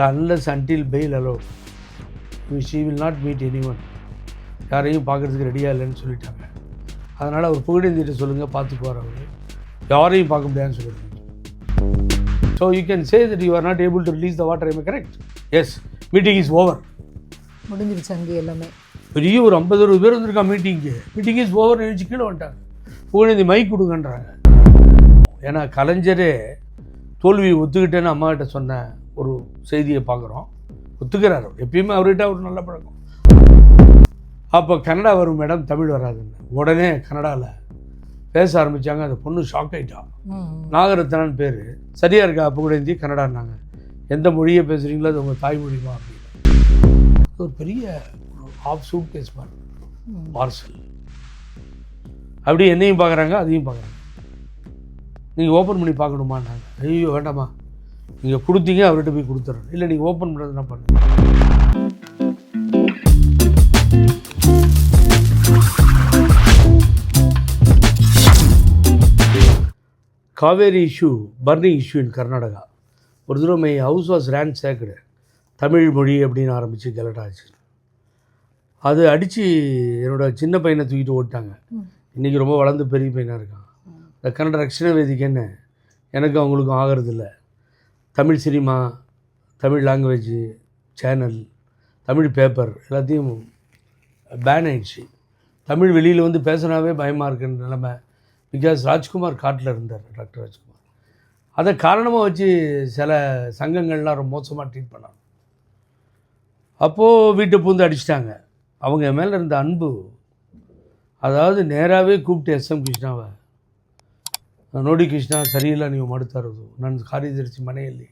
Unless until bail allow she will not meet any one யாரையும் பார்க்குறதுக்கு ரெடியாக இல்லைன்னு சொல்லிட்டாங்க. அதனால் அவர் புகழேந்திட்ட சொல்லுங்கள் பார்த்துக்குவார் அவர். யாரையும் பார்க்க முடியாதுன்னு சொல்லியிருக்காங்க so you can say that you are not able to release the water I'm correct yes meeting is over முடிஞ்சிருச்சு அங்கே எல்லாமே. பெரிய ஒரு ஐம்பது அறுபது பேர் வந்திருக்கா மீட்டிங்க்கு மீட்டிங் இஸ் ஓவர் நினச்சி கீழே வந்துட்டாங்க. புகழேந்தி மைக் கொடுங்கன்றாங்க. ஏன்னா கலைஞரே தோல்வியை ஒத்துக்கிட்டேன்னு அம்மா கிட்ட சொன்ன ஒரு செய்தியை பார்க்குறோம். ஒத்துக்கிறார் எப்பயுமே அவர்கிட்ட ஒரு நல்ல பழக்கம். அப்போ கன்னடா வரும் மேடம் தமிழ் வராதுன்னு. உடனே கன்னடாவில் பேச ஆரம்பித்தாங்க அந்த பொண்ணு ஷாக் ஆயிட்டா. ம். நாகரத்னான்னு பேர். சரியாக இருக்கா? புகழேந்தி கன்னடான்னாங்க எந்த மொழியை பேசுகிறீங்களோ அது உங்கள் தாய்மொழிமா அப்படின்னு. ஒரு பெரிய ஆஃப் சூட் கேஸ் மாதிரி. பார்சல் அப்படி என்னையும் பார்க்குறாங்க அதையும் பார்க்குறாங்க. நீங்கள் ஓப்பன் பண்ணி பார்க்கணுமான்னாங்க. ஐயோ வேண்டாமா. நீங்கள் கொடுத்தீங்க அவர்கிட்ட போய் கொடுத்துட்றேன் இல்லை நீங்கள் ஓப்பன் பண்ணுறது என்ன பண்ணுங்க Kaveri issue burning issue in Karnataka. ஒரு தடவை my house was ransacked Tamil மொழி அப்படின்னு ஆரம்பித்து கலட்டாச்சு அது அடித்து என்னோட சின்ன பையனை தூக்கிட்டு ஓட்டாங்க இன்றைக்கி ரொம்ப வளர்ந்து பெரிய பையனாக இருக்கான். இந்த கன்னட ரக்ஷண வேதிக்கு என்ன? எனக்கு அவங்களுக்கும் ஆகிறதில்ல. Tamil cinema Tamil language channel Tamil paper எல்லாத்தையும் பேன் ஆயிடுச்சு. தமிழ் வெளியில் வந்து பேசினாவே பயமாக இருக்குன்ற நிலமை பிகாஸ் ராஜ்குமார் காட்டில் இருந்தார் டாக்டர் ராஜ்குமார். அதை காரணமாக வச்சு சில சங்கங்கள்லாம் ரொம்ப மோசமாக ட்ரீட் பண்ணாங்க. அப்போது வீட்டு பூந்து அடிச்சிட்டாங்க. அவங்க மேலே இருந்த அன்பு அதாவது நேராகவே கூப்பிட்டு எஸ்எம் கிருஷ்ணாவை ನೋಡಿ ಕೃಷ್ಣ ಸರಿಯಿಲ್ಲ ನೀವು ಮಾಡ್ತಾ ಇರೋದು ನನ್ನ ಕಾರ್ಯದರ್ಶಿ ಮನೆಯಲ್ಲಿ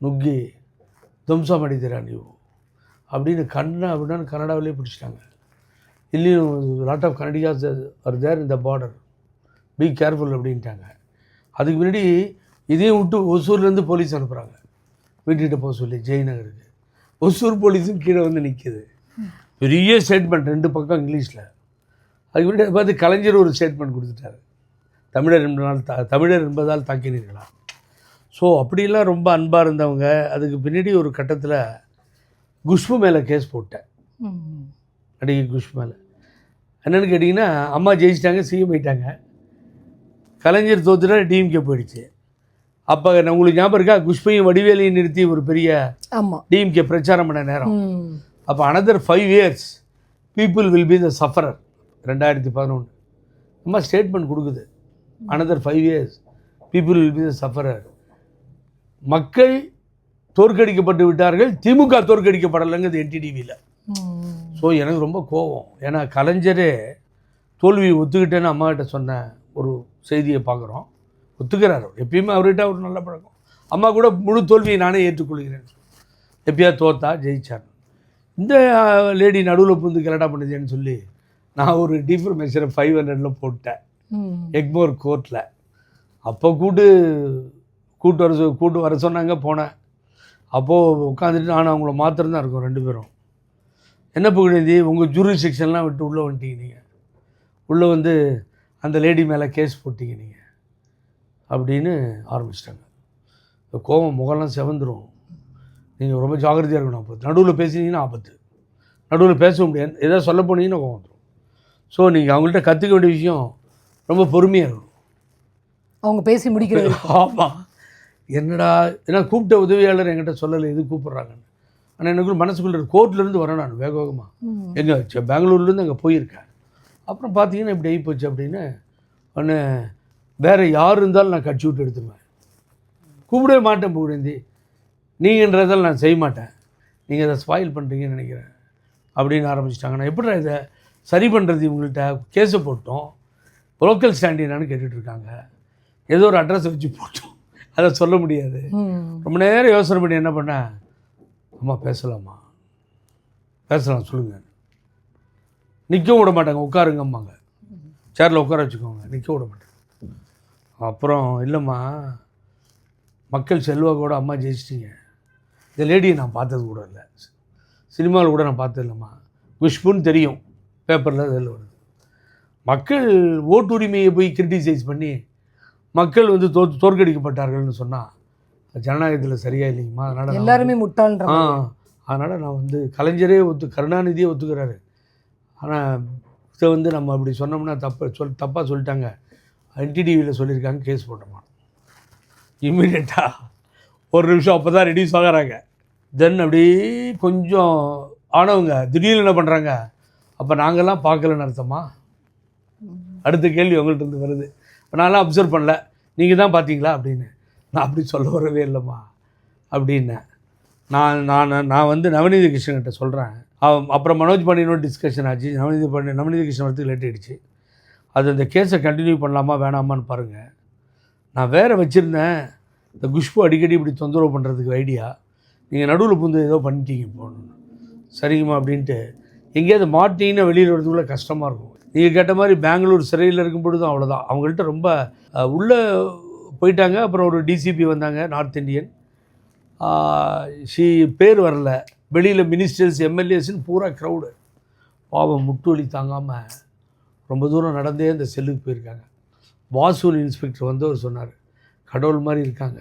ನುಗ್ಗಿ ಧ್ವಂಸ ಮಾಡಿದ್ದೀರಾ ನೀವು அப்படின்னு கண்ண அப்படின்னு கன்னடாவிலே பிடிச்சிட்டாங்க இல்லையும் lot of Kannadigas are there இந்த பார்டர் பி கேர்ஃபுல் அப்படின்ட்டாங்க அதுக்கு முன்னாடி இதையும் விட்டு ஒசூர்லேருந்து போலீஸ் அனுப்புகிறாங்க வீட்டுக்கிட்ட போக சொல்லி ஜெயநகருக்கு ஒசூர் போலீஸும் கீழே வந்து நிற்கிது பெரிய ஸ்டேட்மெண்ட் ரெண்டு பக்கம் இங்கிலீஷில் அதுக்கு முன்னாடி அதை பார்த்து கலைஞர் ஒரு ஸ்டேட்மெண்ட் கொடுத்துட்டாரு தமிழர் என்பதால் தா தமிழர் என்பதால் தாக்கினீர்களா? ஸோ அப்படிலாம் ரொம்ப அன்பாக இருந்தவங்க அதுக்கு பின்னாடி ஒரு கட்டத்தில் குஷ்பு மேலே கேஸ் போட்டேன். நடிகை குஷ்பு மேலே. என்னென்னு கேட்டிங்கன்னா அம்மா ஜெயிச்சிட்டாங்க சிஎம் ஆயிட்டாங்க கலைஞர் தோத்துட்டா டிஎம்கே போயிடுச்சு. அப்போ நான் உங்களுக்கு ஞாபகம் இருக்கா? குஷ்பையும் வடிவேலையும் நிறுத்தி ஒரு பெரிய டிஎம்கே பிரச்சாரம் பண்ண நேரம். அப்போ another five years people will be the sufferer ரெண்டாயிரத்தி பதினொன்று. அம்மா ஸ்டேட்மெண்ட் கொடுக்குது. Another five years people will be sufferer மக்கள் தோற்கடிக்கப்பட்டு விட்டார்கள் திமுக தோற்கடிக்கப்படலைங்கிறது என்டிடிவியில். ஸோ எனக்கு ரொம்ப கோவம். ஏன்னா கலைஞரே தோல்வியை ஒத்துக்கிட்டேன்னு அம்மா கிட்ட சொன்ன ஒரு செய்தியை பார்க்குறோம். ஒத்துக்கிறார் எப்பயுமே அவர்கிட்ட ஒரு நல்ல பழக்கம். அம்மா கூட முழு தோல்வியை நானே ஏற்றுக்கொள்கிறேன். எப்பயா தோத்தா ஜெயிச்சார். இந்த லேடி நடுவில் புந்து கலடா பண்ணுதேன்னு சொல்லி நான் ஒரு டிஃபர்மேஷனை ஃபைவ் ஹண்ட்ரடில் போட்டேன். எக்மோர் கோர்ட்டில் அப்போ கூட்டு கூட்டு வர சொ- கூட்டு வர சொன்னாங்க போனேன். அப்போது உட்காந்துட்டு நான் அவங்கள மாத்திரம் தான் இருக்கோம் ரெண்டு பேரும். என்ன புகழேந்தி உங்கள் ஜூரி செக்ஷன்லாம் விட்டு உள்ளே வந்துட்டீங்க நீங்கள் உள்ளே வந்து அந்த லேடி மேலே கேஸ் போட்டீங்க நீங்கள் அப்படின்னு ஆரம்பிச்சிட்டாங்க. இந்த கோவம் முகம்லாம் செவந்துடும் நீங்கள் ரொம்ப ஜாக்கிரதையாக இருக்கணும் ஆபத்து நடுவில் பேசினீங்கன்னா ஆபத்து. நடுவில் பேச முடியாது. எதாவது சொல்ல போனீங்கன்னா கோபம் வந்துடும் ஸோ நீங்கள் அவங்கள்ட்ட கற்றுக்க வேண்டிய விஷயம் ரொம்ப பொறுமையாக இருக்கணும் அவங்க பேசி முடிக்கிறது ஆமாம் என்னடா ஏன்னா கூப்பிட்ட உதவியாளர் என்கிட்ட சொல்லலை எது கூப்பிட்றாங்கன்னு. ஆனால் எனக்கு மனசுக்குள்ள கோர்ட்லேருந்து வரேன் நான் வேக வேகமாக. எங்கே பெங்களூர்லேருந்து அங்கே போயிருக்கேன். அப்புறம் பார்த்தீங்கன்னா இப்படி ஆகிப்போச்சு அப்படின்னு ஒன்று வேறு யார் இருந்தாலும் நான் கட்சி விட்டு எடுத்துருவேன். கூப்பிடவே மாட்டேன் புகழேந்தி நீங்கன்றதால் நான் செய்ய மாட்டேன். நீங்கள் அதை ஸ்பாயில் பண்ணுறீங்கன்னு நினைக்கிறேன். அப்படின்னு ஆரம்பிச்சிட்டாங்க. நான் எப்படி இதை சரி பண்ணுறது இவங்கள்ட்ட? கேஸை போட்டோம். லோக்கல் ஸ்டாண்ட் என்னன்னு கேட்டுட்டு இருக்காங்க ஏதோ ஒரு அட்ரஸை வச்சு போட்டோம். அதை சொல்ல முடியாது. ரொம்ப நேரம் யோசனை பண்ணி என்ன பண்ணேன்? அம்மா பேசலாமா? பேசலாம் சொல்லுங்கள் நிற்கவும் விட மாட்டாங்க உட்காருங்க அம்மாங்க சேரில் உட்கார வச்சுக்கோங்க நிற்க விட மாட்டாங்க. அப்புறம் இல்லைம்மா மக்கள் செல்வாக்கோட அம்மா ஜெயிச்சிட்டிங்க. இந்த லேடியை நான் பார்த்தது கூட இல்லை. சினிமாவில் கூட நான் பார்த்தது இல்லைம்மா குஷ்புன்னு தெரியும் பேப்பரில் இதில் வருது. மக்கள் ஓட்டுரிமையை போய் கிரிட்டிசைஸ் பண்ணி மக்கள் வந்து தோ தோற்கடிக்கப்பட்டார்கள்னு சொன்னால் ஜனநாயகத்தில் சரியா இல்லைங்கம்மா அதனால் எல்லாருமே முட்டாள்ன்ற ஆ. அதனால் நான் வந்து கலைஞரே ஒத்து கருணாநிதியே ஒத்துக்கிறாரு. ஆனால் இதை வந்து நம்ம அப்படி சொன்னோம்னா தப்பு சொல் தப்பாக சொல்லிட்டாங்க. என்டிடிவியில் சொல்லியிருக்காங்க கேஸ் போட்டோமா? இம்மிடியட்டாக ஒரு நிமிஷம் அப்போ தான் ரெடியூஸ் ஆகுறாங்க. தென் அப்படியே கொஞ்சம் ஆனவங்க திடீர்னு என்ன பண்ணுறாங்க அப்போ நாங்கள்லாம் பார்க்கலன்னு அர்த்தமா? அடுத்த கேள்வி உங்கள்கிட்ட இருந்து வருது. நான்லாம் அப்சர்வ் பண்ணல. நீங்கள் தான் பார்த்தீங்களா அப்படின்னு. நான் அப்படி சொல்ல வரவே இல்லைம்மா. அப்படின்னேன் நான் நான் நான் வந்து நவநீத கிருஷ்ணன்கிட்ட சொல்கிறேன் அப்புறம் மனோஜ் பாண்டியனோட டிஸ்கஷன் ஆச்சு. நவநீத பண்ணி நவநீத கிருஷ்ணன் வரத்துக்கு லேட் ஆயிடுச்சு. அது அந்த கேஸை கண்டினியூ பண்ணலாமா வேணாமான்னு பாருங்கள் நான் வேறு வச்சுருந்தேன். இந்த குஷ்பு அடிக்கடி இப்படி தொந்தரவு பண்ணுறதுக்கு ஐடியா நீங்கள் நடுவில் புந்து ஏதோ பண்ணிட்டீங்க போகணும் சரிங்கம்மா அப்படின்ட்டு. எங்கேயாவது மாட்டிங்கன்னா வெளியில் வரதுக்குள்ளே கஷ்டமாக இருக்கும். நீங்கள் கேட்ட மாதிரி பெங்களூர் சிறையில் இருக்கும் பொழுதும் அவ்வளோதான் அவங்கள்ட்ட ரொம்ப உள்ளே போயிட்டாங்க. அப்புறம் ஒரு டிசிபி வந்தாங்க நார்த் இந்தியன் ஷி பேர் வரல. வெளியில் மினிஸ்டர்ஸ் எம்எல்ஏஸ்ன்னு பூரா க்ரௌடு பாவம் முட்டு வலி தாங்காமல் ரொம்ப தூரம் நடந்தே அந்த செல்லுக்கு போயிருக்காங்க. வாசூல் இன்ஸ்பெக்டர் வந்து அவர் சொன்னார் கடவுள் மாதிரி இருக்காங்க.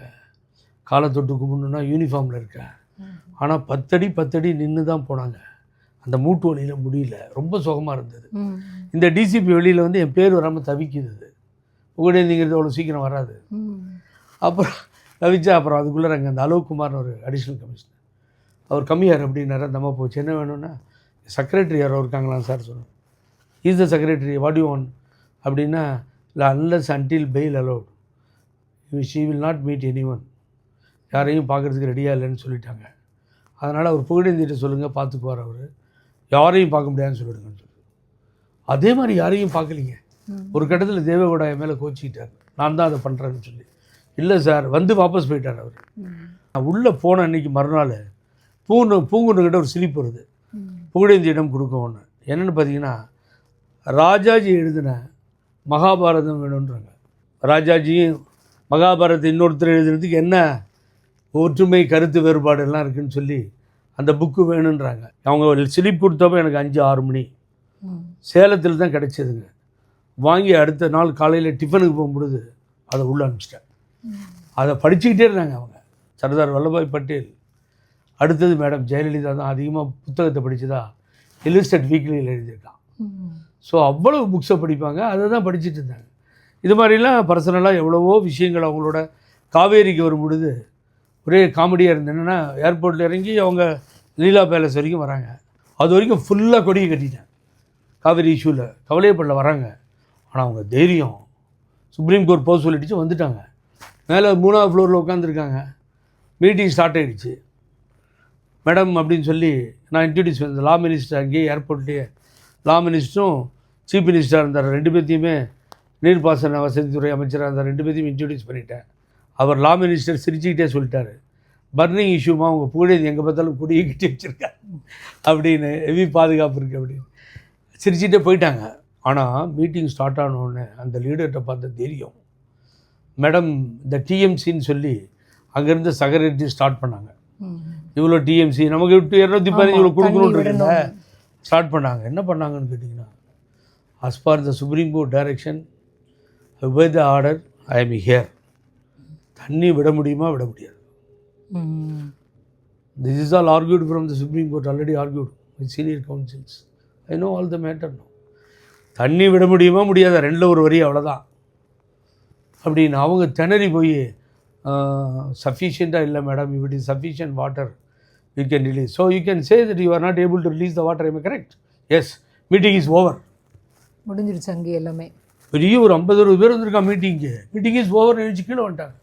காலை தொட்டு கும்பிடணுன்னா யூனிஃபார்மில் இருக்கேன் ஆனால் பத்தடி பத்தடி நின்று தான் போனாங்க. அந்த மூட்டு வலியில் முடியல. ரொம்ப சுகமாக இருந்தது. இந்த டிசிபி வெளியில் வந்து என் பேர் வராமல் தவிக்குது. அது உங்களுடையங்கிறது அவ்வளோ சீக்கிரம் வராது. அப்புறம் தவிச்சா அப்புறம் அதுக்குள்ளே அங்கே அந்த அலோக் குமார்னு ஒரு அடிஷ்னல் கமிஷனர் அவர் கம்மியார் அப்படின்னாரு. அந்த அம்மா போச்சு. என்ன வேணும்னா செக்ரட்டரி யாரோ இருக்காங்களாம் சார் சொன்னேன் is the secretary what you want அப்படின்னா இல்லை unless until bail allowed she will not meet any one யாரையும் பார்க்குறதுக்கு ரெடியாக இல்லைன்னு சொல்லிட்டாங்க. அதனால் அவர் புகழேந்திட்ட சொல்லுங்கள் பார்த்துக்குவார் அவர். யாரையும் பார்க்க முடியாதுன்னு சொல்லிடுங்கன்னு சொல்லி அதே மாதிரி யாரையும் பார்க்கலீங்க. ஒரு கட்டத்தில் தேவகோடா என் மேலே கோச்சிக்கிட்டார். நான் தான் அதை பண்ணுறேன்னு சொல்லி. இல்லை சார் வந்து வாபஸ் போயிட்டார் அவர். நான் உள்ளே போன அன்னைக்கு மறுநாள் பூண்டு பூங்குண்டுக்கிட்ட ஒரு சிரிப்பு வருது. புகழேந்தியிடம் கொடுக்க ஒன்று என்னென்னு பார்த்தீங்கன்னா ராஜாஜி எழுதின மகாபாரதம் வேணுன்றாங்க ராஜாஜியும் மகாபாரதம் இன்னொருத்தர் எழுதுனதுக்கு என்ன ஒற்றுமை கருத்து வேறுபாடு எல்லாம் இருக்குன்னு சொல்லி அந்த புக்கு வேணுன்றாங்க அவங்க சிலிப் கொடுத்தப்ப எனக்கு அஞ்சு ஆறு மணி. சேலத்தில் தான் கிடைச்சதுங்க. வாங்கி அடுத்த நாள் காலையில் டிஃபனுக்கு போகும்பொழுது அதை உள்ள அனுப்பிச்சிட்டேன். அதை படிச்சுக்கிட்டே இருந்தாங்க அவங்க. சர்தார் வல்லபாய் பட்டேல். அடுத்தது மேடம் ஜெயலலிதா தான் அதிகமாக புத்தகத்தை படிச்சதா இலிஸ்டட் வீக்லியில் எழுதியிருக்கான். ஸோ அவ்வளவு புக்ஸை படிப்பாங்க. அதை தான் படிச்சுட்டு இருந்தாங்க. இது மாதிரிலாம் பர்சனலாக எவ்வளவோ விஷயங்கள் அவங்களோட காவேரிக்கு வரும் பொழுது ஒரே காமெடியாக இருந்தது என்னென்னா ஏர்போர்ட்டில் இறங்கி அவங்க லீலா பேலஸ் வரைக்கும் வராங்க. அது வரைக்கும் ஃபுல்லாக கொடியை கட்டிட்டேன். காவேரி இஷ்யூவில் கவலையப்படல வராங்க. ஆனால் அவங்க தைரியம். சுப்ரீம் கோர்ட் போக சொல்லிடுச்சு வந்துட்டாங்க. மேலே மூணாவது ஃப்ளோரில் உட்காந்துருக்காங்க மீட்டிங் ஸ்டார்ட் ஆகிடுச்சு மேடம் அப்படின்னு சொல்லி நான் இன்ட்ரடியூஸ் பண்ணேன். லா மினிஸ்டர் அங்கேயே ஏர்போர்ட்லேயே லா மினிஸ்டரும் சீஃப் மினிஸ்டராக இருந்தார். ரெண்டு பேர்த்தையுமே நீர்ப்பாசன வசதித்துறை அமைச்சராக இருந்தார். ரெண்டு பேர்த்தையும் இன்ட்ரடியூஸ் பண்ணிட்டேன். அவர் லா மினிஸ்டர் சிரிச்சுக்கிட்டே சொல்லிட்டாரு. பர்னிங் இஷ்யூமா அவங்க புகழேந்தி எங்கே பார்த்தாலும் குடியை கட்டி வச்சுருக்காங்க அப்படின்னு ஹெவி பாதுகாப்பு இருக்குது அப்படின்னு. சிரிச்சுட்டே போயிட்டாங்க. ஆனால் மீட்டிங் ஸ்டார்ட் ஆனோடனே அந்த லீடர்கிட்ட பார்த்த தைரியம். மேடம் இந்த டிஎம்சின்னு சொல்லி அங்கேருந்து செக்ரட்டரி ஸ்டார்ட் பண்ணாங்க. இவ்வளோ டிஎம்சி நமக்கு விட்டு இரநூத்தி பதினஞ்சு இவ்வளோ கொடுக்கணும்னு. ஸ்டார்ட் பண்ணாங்க. என்ன பண்ணாங்கன்னு கேட்டிங்கன்னா as per the supreme court direction by the order I am here தண்ணி விட முடியுமா விட முடியாது. This is all argued from the supreme court already argued with senior counsels I know all the matter no தண்ணி விட முடியுமா முடியாதா? ரெண்டில் ஒரு வரி அவ்வளோதான் அப்படின்னு அவங்க திணறி போய் சஃபிஷியண்ட்டாக இல்லை madam it is sufficient water you can release so you can say that you are not able to release the water am correct yes meeting is over முடிஞ்சிருச்சு அங்கே எல்லாமே. பெரிய ஒரு ஐம்பது அறுபது பேர் வந்திருக்கான் மீட்டிங்க்கு மீட்டிங் இஸ் ஓவர் நினச்சி கீழே வந்துட்டாங்க.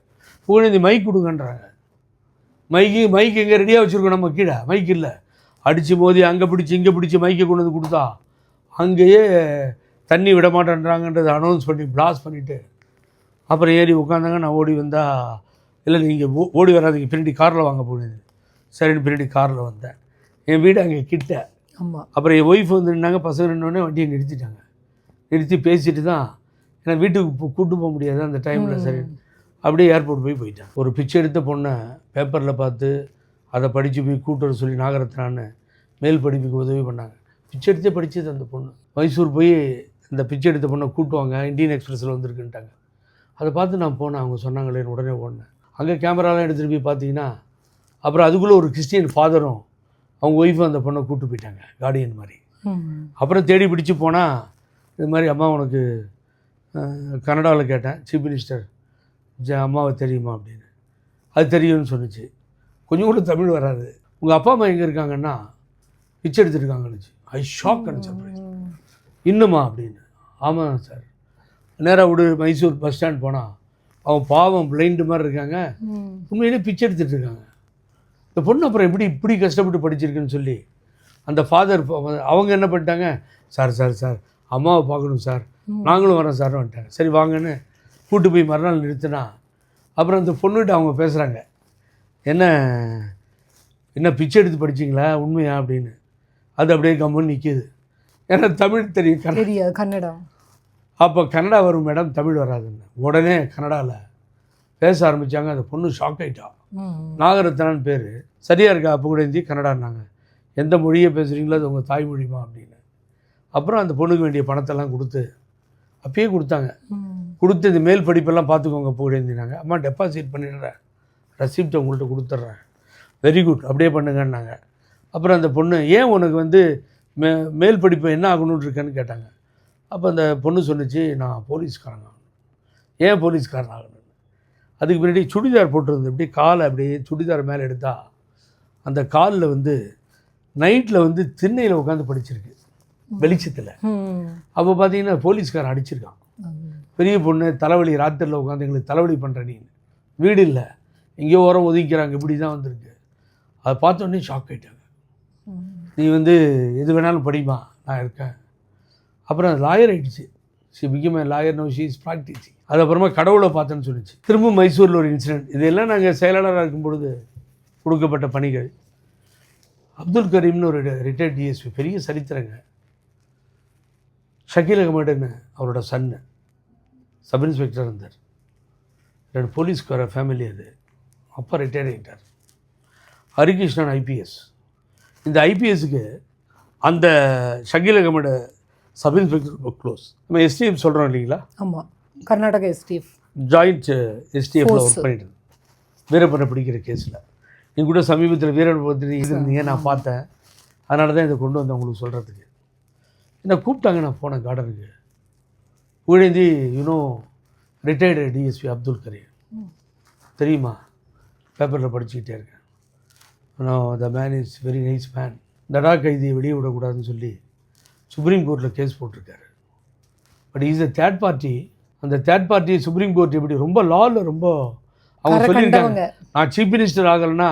புகழேந்தி மைக் கொடுங்கன்றாங்க. மைக்கு மைக் எங்கே ரெடியாக வச்சுருக்கோம் நம்ம கீழே? மைக் இல்லை. அடித்து மோதி அங்கே பிடிச்சி இங்கே பிடிச்சி மைக்கை கொண்டு வந்து கொடுத்தா அங்கேயே தண்ணி விட மாட்டேன்றாங்கன்றதை அனௌன்ஸ் பண்ணி பிளாஸ் பண்ணிவிட்டு அப்புறம் ஏறி உட்காந்தாங்க நான் ஓடி வந்தால் இல்லை நீங்கள் ஓடி வராதீங்க. பின்னாடி காரில் வாங்க போனது சரின்னு பின்னாடி காரில் வந்தேன். என் வீடு அங்கே கிட்ட. ஆமாம் அப்புறம் என் ஒய்ஃப் வந்து நின்னாங்க. பசங்க நின்னோடனே வண்டியை நிறுத்திட்டாங்க. நிறுத்தி பேசிட்டு தான் ஏன்னா வீட்டுக்கு கூட்டு போக முடியாது. அந்த டைமில் சரி அப்படியே ஏர்போர்ட் போய் போயிட்டேன். ஒரு பிச்சை எடுத்த பொண்ணை பேப்பரில் பார்த்து அதை படித்து போய் கூட்டு வர சொல்லி நாகரத்னான்னு மேல் படிப்புக்கு உதவி பண்ணாங்க. பிச்சை எடுத்தே படித்தது அந்த பொண்ணு. மைசூர் போய் இந்த பிச்சை எடுத்த பொண்ணை கூட்டுவாங்க. இந்தியன் எக்ஸ்பிரஸில் வந்திருக்குன்ட்டாங்க. அதை பார்த்து நான் போனேன். அவங்க சொன்னாங்களேன்னு உடனே ஓடினேன். அங்கே கேமராலாம் எடுத்துகிட்டு போய் பார்த்தீங்கன்னா அப்புறம் அதுக்குள்ளே ஒரு கிறிஸ்டியன் ஃபாதரும் அவங்க ஒய்ஃபும் அந்த பொண்ணை கூப்பிட்டு போயிட்டாங்க கார்டியன் மாதிரி. அப்புறம் தேடி பிடிச்சு போனால் இது மாதிரி அம்மா உனக்கு கனடாவில் கேட்டேன் சீஃப் மினிஸ்டர் அம்மாவை தெரியுமா அப்படின்னு. அது தெரியும்னு சொன்னுச்சு. கொஞ்சம் கூட தமிழ் வராது. உங்கள் அப்பா அம்மா எங்கே இருக்காங்கன்னா பிச்சை எடுத்துருக்காங்கன்னுச்சு ஐ ஷாக் அண்ட் சர்ப்ரைஸ். இன்னுமா அப்படின்னு. ஆமாம் சார். நேராக விடு மைசூர் பஸ் ஸ்டாண்ட் போனால் அவன் பாவம் பிளைண்டு மாதிரி இருக்காங்க. உண்மையிலே பிச்சை எடுத்துட்டு இருக்காங்க. இந்த பொண்ணு அப்புறம் எப்படி இப்படி கஷ்டப்பட்டு படிச்சிருக்குன்னு சொல்லி அந்த ஃபாதர் அவங்க என்ன பண்ணிட்டாங்க? சார் சார் சார் அம்மாவை பார்க்கணும் சார். நாங்களும் வரோம் சார் வந்துட்டாங்க. சரி வாங்கன்னு கூட்டு போய் மறுநாள் நிறுத்தினா அப்புறம் அந்த பொண்ணுகிட்ட அவங்க பேசுகிறாங்க என்ன என்ன பிச்சை எடுத்து படிச்சிங்களா? உண்மையா? அப்படின்னு. அது அப்படியே கம்முன்னு நிற்கிது ஏன்னா தமிழ் தெரியும் கன்னடம். அப்போ கன்னடா வரும் மேடம் தமிழ் வராதுன்னு. உடனே கன்னடாவில் பேச ஆரம்பித்தாங்க அந்த பொண்ணு ஷாக் ஆயிட்டா. ம். நாகரத்னான்னு பேர். சரியாக இருக்கா? அப்போ கூட இந்தி கன்னடான்னாங்க. எந்த மொழியை பேசுகிறீங்களோ அது உங்கள் தாய்மொழிமா அப்படின்னு. அப்புறம் அந்த பொண்ணுக்கு வேண்டிய பணத்தெல்லாம் கொடுத்து அப்பயே கொடுத்தாங்க. கொடுத்து இந்த மேல் படிப்பெல்லாம் பார்த்துக்கோங்க இருந்தினாங்க அம்மா டெபாசிட் பண்ணிடுறேன். ரெசிப்ட் உங்கள்கிட்ட கொடுத்துட்றேன். வெரி குட் அப்படியே பண்ணுங்கன்னாங்க. அப்புறம் அந்த பொண்ணு ஏன் உனக்கு வந்து மே மேல் படிப்பு என்ன ஆகணும்னு இருக்கேன்னு கேட்டாங்க. அப்போ அந்த பொண்ணு சொன்னுச்சு நான் போலீஸ்காரன் ஆகணும். ஏன் போலீஸ்காரன் ஆகணும்? அதுக்கு பின்னாடி சுடிதார் போட்டிருந்தது. இப்படி காலை அப்படியே சுடிதார் மேலே எடுத்தா அந்த காலில் வந்து நைட்டில் வந்து திண்ணையில் உட்காந்து படிச்சிருக்கு. வெளிச்சத்தில். அப்போ பார்த்தீங்கன்னா போலீஸ்காரன் அடிச்சிருக்கான். பெரிய பொண்ணு தலைவலி ராத்திரியில் உட்காந்து எங்களுக்கு தலைவலி பண்ணுற நீ. வீடு இல்லை. எங்கேயோ ஓரம் ஒதுக்கிறாங்க இப்படி தான் வந்திருக்கு. அதை பார்த்தோன்னே ஷாக் ஆகிட்டாங்க நீ வந்து எது வேணாலும் படிமா நான் இருக்கேன். அப்புறம் லாயர் ஆயிடுச்சு. She become lawyer no she is practising அதுக்கப்புறமா கடவுளை பார்த்தேன்னு சொல்லிச்சு திரும்ப மைசூரில் ஒரு இன்சிடென்ட் இதெல்லாம் நாங்கள் செயலாளராக இருக்கும் பொழுது கொடுக்கப்பட்ட பணிகள். அப்துல் கரீம்னு ஒரு ரிட்டையர்ட் டிஎஸ்பி பெரிய சரித்திரங்க. ஷக்கீல் அகமதுன்னு அவரோட சன்னு. சப் இன்ஸ்பெக்டர் இருந்தார். ரெண்டு போலீஸ்கார ஃபேமிலி அது. அப்பா ரிட்டையர் ஆகிட்டார் ஹரிகிருஷ்ணன் ஐபிஎஸ். இந்த ஐபிஎஸ்க்கு அந்த அகமது சப் இன்ஸ்பெக்டர் ரொம்ப க்ளோஸ் நம்ம எஸ்டிஎஃப் சொல்கிறோம் இல்லைங்களா? ஆமா. கர்நாடகா எஸ்டிஎஃப் ஜாயிண்ட் எஸ்டிஎஃப்ல. ஒர்க் பண்ணிட்டு வீரப்பனை பிடிக்கிற கேஸில் நீ கூட சமீபத்தில் வீரன் பற்றி இருந்தீங்க நான் பார்த்தேன். அதனால தான் இதை கொண்டு வந்தேன் உங்களுக்கு சொல்கிறதுக்கு என்ன கூப்பிட்டாங்க நான் போனேன் கார்டனுக்கு ஊழேந்தி you know retired DSP Abdul Karim. தெரியுமா? பேப்பரில் படிச்சுக்கிட்டே இருக்கேன். The man is very nice man TADA கைதியை வெளியே விடக்கூடாதுன்னு சொல்லி சுப்ரீம் கோர்ட்டில் கேஸ் போட்டிருக்காரு. But is a third party அந்த தேர்ட் பார்ட்டி சுப்ரீம் கோர்ட் எப்படி ரொம்ப லாவில் ரொம்ப அவங்க சொல்லியிருக்காங்க. நான் சீஃப் மினிஸ்டர் ஆகலைன்னா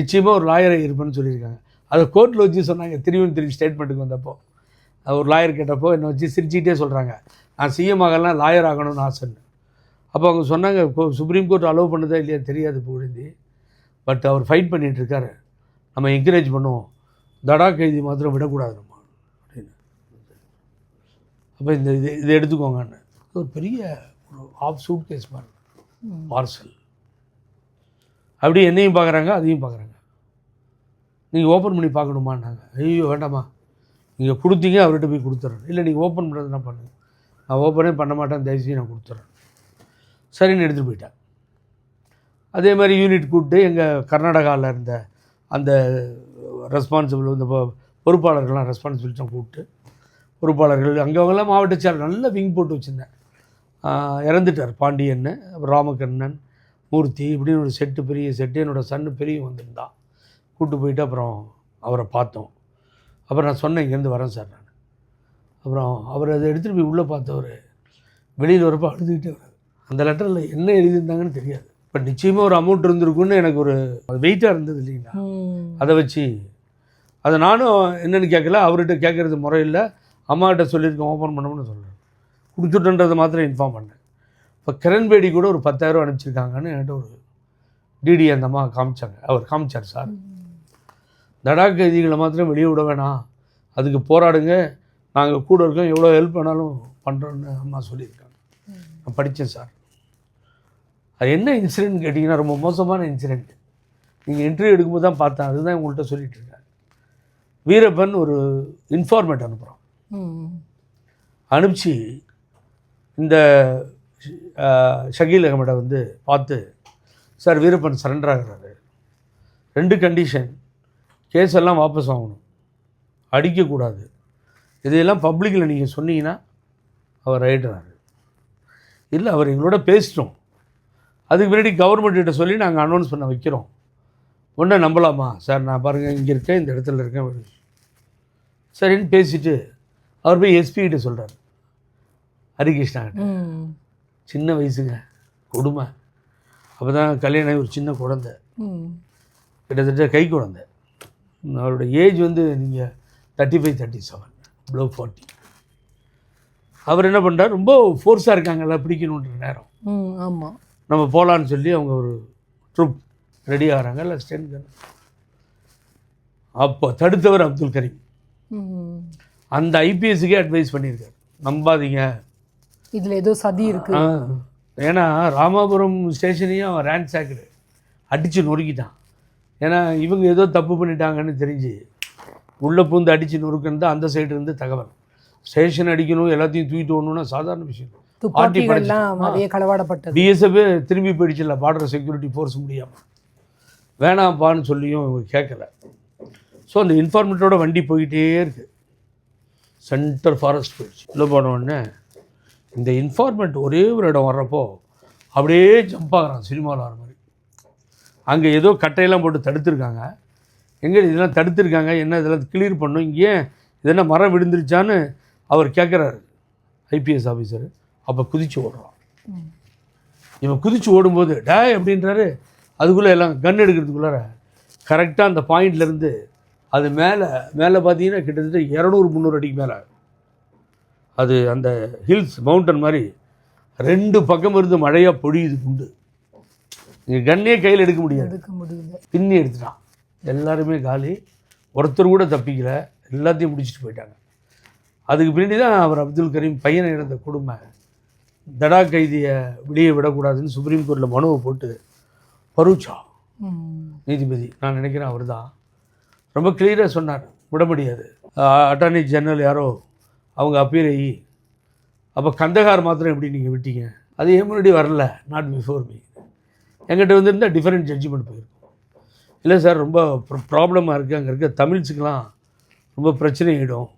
நிச்சயமாக ஒரு லாயரை இருப்பேன்னு சொல்லியிருக்காங்க. அதை கோர்ட்டில் வச்சு சொன்னாங்க. திரும்பி திரும்பி ஸ்டேட்மெண்ட்டுக்கு வந்தப்போ. ஒரு லாயர் கேட்டப்போ என்னை வச்சு சிரிச்சுக்கிட்டே சொல்கிறாங்க நான் சிஎம் ஆகலாம் லாயர் ஆகணும்னு ஆசைன்னு அப்போ அவங்க சொன்னாங்க கோ- சுப்ரீம் கோர்ட் அலோவ் பண்ணுதா இல்லையா தெரியாது புகழ்ந்தி பட் அவர் ஃபைட் பண்ணிட்டு இருக்காரு. நம்ம என்கரேஜ் பண்ணுவோம். தடா கைதி மாத்திரம் விடக்கூடாது நம்ம. அப்படின்னு. அப்போ இந்த இது இதை எடுத்துக்கோங்கன்னு ஒரு பெரிய ஒரு ஆஃப் சூட் கேஸ் மாதிரி. பார்சல் அப்படி என்னையும் பார்க்குறாங்க அதையும் பார்க்குறாங்க நீங்கள் ஓப்பன் பண்ணி பார்க்கணுமான்னாங்க. ஐயோ வேண்டாமா. நீங்கள் கொடுத்தீங்க அவர்கிட்ட போய் கொடுத்துட்றேன் இல்லை நீங்கள் ஓப்பன் பண்ணுறது நான் பண்ணுங்க. நான் ஓப்பனே பண்ண மாட்டேன் தயவுசெய்து நான் கொடுத்துட்றேன் சரின்னு எடுத்துகிட்டு போயிட்டேன். அதே மாதிரி யூனிட் கூப்பிட்டு எங்கள் கர்நாடகாவில் இருந்த அந்த ரெஸ்பான்சிபிள் இந்த பொறுப்பாளர்கள்லாம் ரெஸ்பான்சிபிலிட்டியும் கூப்பிட்டு பொறுப்பாளர்கள் அங்கே மாவட்ட செயலர் நல்ல விங் போட்டு வச்சுருந்தேன். இறந்துட்டார். பாண்டியன்னு அப்புறம் ராமகண்ணன் மூர்த்தி இப்படின்னு ஒரு செட்டு பெரிய செட்டு என்னோட சன்னு பெரிய வந்திருந்தான். கூப்பிட்டு போயிட்டு அப்புறம் அவரை பார்த்தோம். அப்புறம் நான் சொன்னேன் இங்கேருந்து வரேன் சார் நான். அப்புறம் அவர் அதை எடுத்துகிட்டு போய் உள்ளே பார்த்தவர். வெளியில் வரப்போ அழுதுகிட்டே வராது அந்த லெட்டரில் என்ன எழுதியிருந்தாங்கன்னு தெரியாது. பட் நிச்சயமாக ஒரு அமௌண்ட் இருந்திருக்குன்னு எனக்கு ஒரு வெயிட்டாக இருந்தது இல்லைங்களா. அதை வச்சு. அதை நானும் என்னென்னு கேட்கல அவர்கிட்ட கேட்குறது முறையில் அம்மாகிட்ட சொல்லியிருக்கேன் ஓப்பன் பண்ணணும்னு சொல்கிறேன் கொடுத்துட்டன்றதை மாத்திரம் இன்ஃபார்ம் பண்ணேன். இப்போ கிரண்பேடி கூட ஒரு பத்தாயிரம் அனுப்பிச்சிருக்காங்கன்னு என்கிட்ட ஒரு டிடி அந்த அம்மா காமிச்சாங்க. அவர் காமிச்சார் சார். தடா கைதிகளை மாத்திரம் வெளியே விட வேணாம். அதுக்கு போராடுங்க. நாங்கள் கூட இருக்கோம் எவ்வளோ ஹெல்ப் வேணாலும் பண்ணுறோன்னு அம்மா சொல்லியிருக்காங்க. நான் படித்தேன் சார். அது என்ன இன்சிடென்ட் கேட்டிங்கன்னா ரொம்ப மோசமான இன்சிடெண்ட் நீங்கள் இன்டர்வியூ எடுக்கும்போது தான் பார்த்தேன். அதுதான் உங்கள்கிட்ட சொல்லிட்டு இருக்கேன் வீரப்பன் ஒரு இன்ஃபார்மேட் அனுப்புகிறான் ம். அனுப்பிச்சு இந்த ஷகீல் அகமடை வந்து பார்த்து சார் வீரப்பன் சரண்டர் ஆகுறாரு. ரெண்டு கண்டிஷன் கேஸ் எல்லாம் வாபஸ் வாங்கணும். அடிக்கக்கூடாது. இதையெல்லாம் பப்ளிக்கில் நீங்கள் சொன்னீங்கன்னா அவர் ரைடுறாரு. இல்லை அவர் எங்களோட பேசிட்டோம். அதுக்கு முன்னாடி கவர்மெண்ட்டிட்ட சொல்லி நாங்கள் அனௌன்ஸ் பண்ண வைக்கிறோம். ஒன்றை நம்பலாமா? சார் நான் பாருங்கள் இங்கே இருக்கேன் இந்த இடத்துல இருக்கேன். சரின்னு பேசிட்டு அவர் போய் எஸ்பி கிட்ட சொல்கிறார் ஹரிகிருஷ்ணா சின்ன வயசுங்க கொடுமை. அப்போ தான் கல்யாணம் ஒரு சின்ன குழந்தை. கிட்டத்தட்ட கை குழந்தை. அவரோட ஏஜ் வந்து நீங்கள் thirty five thirty seven below forty அவர் என்ன பண்ணுறார் ரொம்ப ஃபோர்ஸாக இருக்காங்கல்ல பிடிக்கணுன்ற நேரம். ம் ஆமாம் நம்ம போகலான்னு சொல்லி அவங்க ஒரு ட்ரூப் ரெடி ஆகிறாங்க. இல்லை ஸ்டென் அப்போ தடுத்தவர் அப்துல் கரீம். அந்த ஐபிஎஸ்க்கே அட்வைஸ் பண்ணியிருக்காரு. நம்பாதீங்க. இதில் ஏதோ சதி இருக்கு. ஏன்னா ராமாபுரம் ஸ்டேஷனையும் அவன் ரேன்சாக்குடு அடித்து நொறுக்கிட்டான். ஏன்னா இவங்க ஏதோ தப்பு பண்ணிட்டாங்கன்னு தெரிஞ்சு உள்ளே பூந்து அடித்து நொறுக்குன்னு தான் அந்த சைடு இருந்து தகவல். ஸ்டேஷன் அடிக்கணும் எல்லாத்தையும் தூக்கிட்டு வரணும்னா சாதாரண விஷயம். நிறைய களவாடப்பட்டது. பிஎஸ்எஃப் திரும்பி போயிடுச்சுல்ல பார்டர் செக்யூரிட்டி ஃபோர்ஸ் முடியாமல் வேணாம்ப்பான்னு சொல்லியும் கேட்கல ஸோ அந்த இன்ஃபார்மேட்டோட வண்டி போயிட்டே இருக்கு. சென்டர் ஃபாரஸ்ட் போயிடுச்சு. உள்ளே போன உடனே இந்த இன்ஃபார்மெண்ட் ஒரே ஒரு இடம் வர்றப்போ அப்படியே ஜம்ப் ஆகுறான் சினிமாவில் வர மாதிரி. அங்கே ஏதோ கட்டையெல்லாம் போட்டு தடுத்துருக்காங்க. எங்கே இதெல்லாம் தடுத்துருக்காங்க? என்ன இதெல்லாம் கிளியர் பண்ணும்? ஏன் இது என்ன மரம் விழுந்துருச்சான்னு அவர் கேட்குறாரு ஐபிஎஸ் ஆஃபீஸர் அப்போ குதிச்சு ஓடுறான். இவன் குதிச்சு ஓடும்போது டேய் அப்படின்றாரு. அதுக்குள்ளே எல்லாம் கன் எடுக்கிறதுக்குள்ளார கரெக்டாக அந்த பாயிண்ட்லேருந்து அது மேலே மேலே பார்த்தீங்கன்னா கிட்டத்தட்ட இரநூறு முந்நூறு அடிக்கு மேலே அது அந்த ஹில்ஸ் மவுண்டன் மாதிரி ரெண்டு பக்கம் இருந்து மழையாக பொழியுது குண்டு. நீங்கள் கன்னே கையில் எடுக்க முடியாது. எடுக்க முடியல. பின்னி எடுத்துட்டான். எல்லாருமே காலி. ஒருத்தர் கூட தப்பிக்கல. எல்லாத்தையும் முடிச்சுட்டு போயிட்டாங்க. அதுக்கு பின்னாடி தான் அவர் அப்துல் கரீம் பையனை இழந்த கொடுமை. தடா கைதியை வெளியே விடக்கூடாதுன்னு சுப்ரீம் கோர்ட்டில் மனுவை போட்டு பரூச்சா. நீதிபதி நான் நினைக்கிறேன் அவர் தான் ரொம்ப கிளியராக சொன்னார். விட முடியாது அட்டார்னி ஜெனரல் யாரோ அவங்க அப்பீல் ஆகி அப்போ கந்தகார் மாத்திரம் எப்படி நீங்கள் விட்டீங்க? அது ஏன் முன்னாடி வரல. நாட் பிஃபோர் மீ என்கிட்ட வந்திருந்தால் டிஃபரெண்ட் ஜட்ஜ்மெண்ட் போயிருக்கும். இல்லை சார் ரொம்ப ப்ராப்ளமாக இருக்குது அங்கே இருக்க தமிழ்ஸுக்கெலாம் ரொம்ப பிரச்சனை ஆகிடும்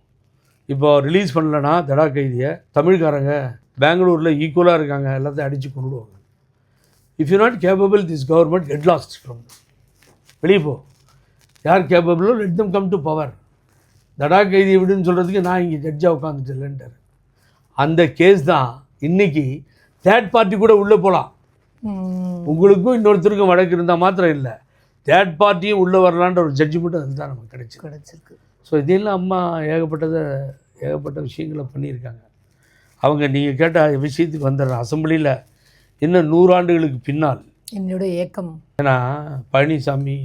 இப்போ ரிலீஸ் பண்ணலனா தடா கைதியை தமிழ்காரங்க பெங்களூரில் ஈக்குவலாக இருக்காங்க. எல்லாத்தையும் அடித்து கொண்டுடுவாங்க if you not capable this government get lost from வெளியே போ. யார் கேப்பபிளோ let them come to power TADA கைதி விடுன்னு சொல்கிறதுக்கு நான் இங்கே ஜட்ஜாக உட்காந்துட்டேன்ட்டார் அந்த கேஸ் தான் இன்னைக்கு தேர்ட் பார்ட்டி கூட உள்ளே போகலாம் உங்களுக்கும் இன்னொருத்தருக்கும் வழக்கு இருந்தால் மாத்திரம் இல்லை. தேர்ட் பார்ட்டியும் உள்ளே வரலான்ற ஒரு ஜட்ஜ்மெண்ட் அதுதான் நமக்கு கிடைச்சிது. கிடைச்சிருக்கு. ஸோ இதெல்லாம் அம்மா ஏகப்பட்டதை ஏகப்பட்ட விஷயங்களை பண்ணியிருக்காங்க. அவங்க நீங்கள் கேட்ட விஷயத்துக்கு வந்துடுறேன் அசம்பிளியில் இன்னும் நூறாண்டுகளுக்கு பின்னால் என்னோட ஏக்கம். ஏன்னா பழனிசாமி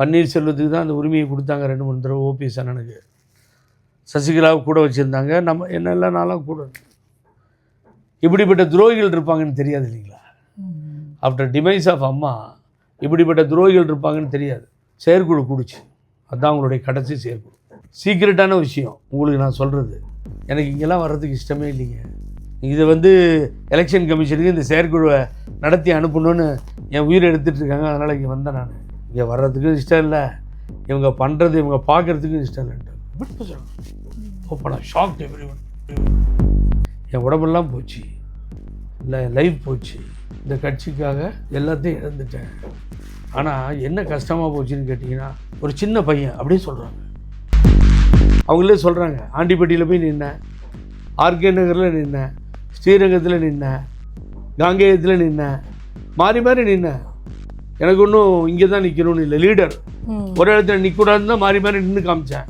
பன்னீர்செல்வத்துக்கு தான் அந்த உரிமையை கொடுத்தாங்க ரெண்டு மூணு தடவை ஓபிஎஸ் அண்ணனுக்கு. சசிகலாவை கூட வச்சுருந்தாங்க. நம்ம என்னெல்லாம் நாளாக கூட. இப்படிப்பட்ட துரோகிகள் இருப்பாங்கன்னு தெரியாது இல்லைங்களா? ஆஃப்டர் டிமைஸ் ஆஃப் அம்மா இப்படிப்பட்ட துரோகிகள் இருப்பாங்கன்னு தெரியாது. செயற்குழு கூடிச்சு. அதுதான் உங்களுடைய கடைசி செயற்குழு. சீக்ரெட்டான விஷயம். உங்களுக்கு நான் சொல்கிறது எனக்கு இங்கெல்லாம் வர்றதுக்கு இஷ்டமே இல்லைங்க. இதை வந்து எலெக்ஷன் கமிஷனுக்கு இந்த செயற்குழுவை நடத்தி அனுப்பணும்னு என் உயிரை எடுத்துகிட்டு இருக்காங்க. அதனால் இங்கே வந்தேன் நான். இங்கே வர்றதுக்கும் இஷ்டம் இல்லை. இவங்க பண்ணுறது இவங்க பார்க்குறதுக்கும் இஷ்டம் இல்லைன்ட்டு இப்படி ஓப்பனாக ஷாக் எவ்ரி என் உடம்பெல்லாம் போச்சு. இல்லை லைஃப் போச்சு. இந்த கட்சிக்காக எல்லாத்தையும் இழந்துட்டேன். ஆனால் என்ன கஷ்டமாக போச்சுன்னு கேட்டிங்கன்னா ஒரு சின்ன பையன் அப்படியே சொல்கிறாங்க அவங்களே சொல்கிறாங்க ஆண்டிப்பட்டியில் போய் நின்னேன் ஆர்கே நகரில் நின்னேன் ஸ்ரீரங்கத்தில் நின்னேன் காங்கேயத்தில் நின்னேன் மாறி மாறி நின்னேன். எனக்கு ஒன்றும் இங்கே தான் நிற்கணும்னு இல்லை லீடர். ஒரு இடத்துல நிற்கக்கூடாதுன்னு தான் மாறி மாறி நின்று காமிச்சேன்.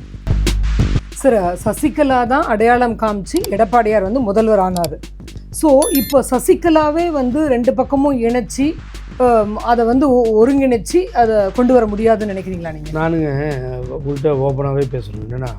சார் சசிகலா தான் அடையாளம் காமிச்சு எடப்பாடியார் வந்து முதல்வர் ஆனார் ஸோ இப்போ சசிகலாவே வந்து ரெண்டு பக்கமும் இணைச்சி அதை வந்து ஒ- அதை கொண்டு வர முடியாதுன்னு நினைக்கிறீங்களா நீங்கள் நானுங்க உங்கள்கிட்ட ஓப்பனாகவே பேசணும் என்னென்னா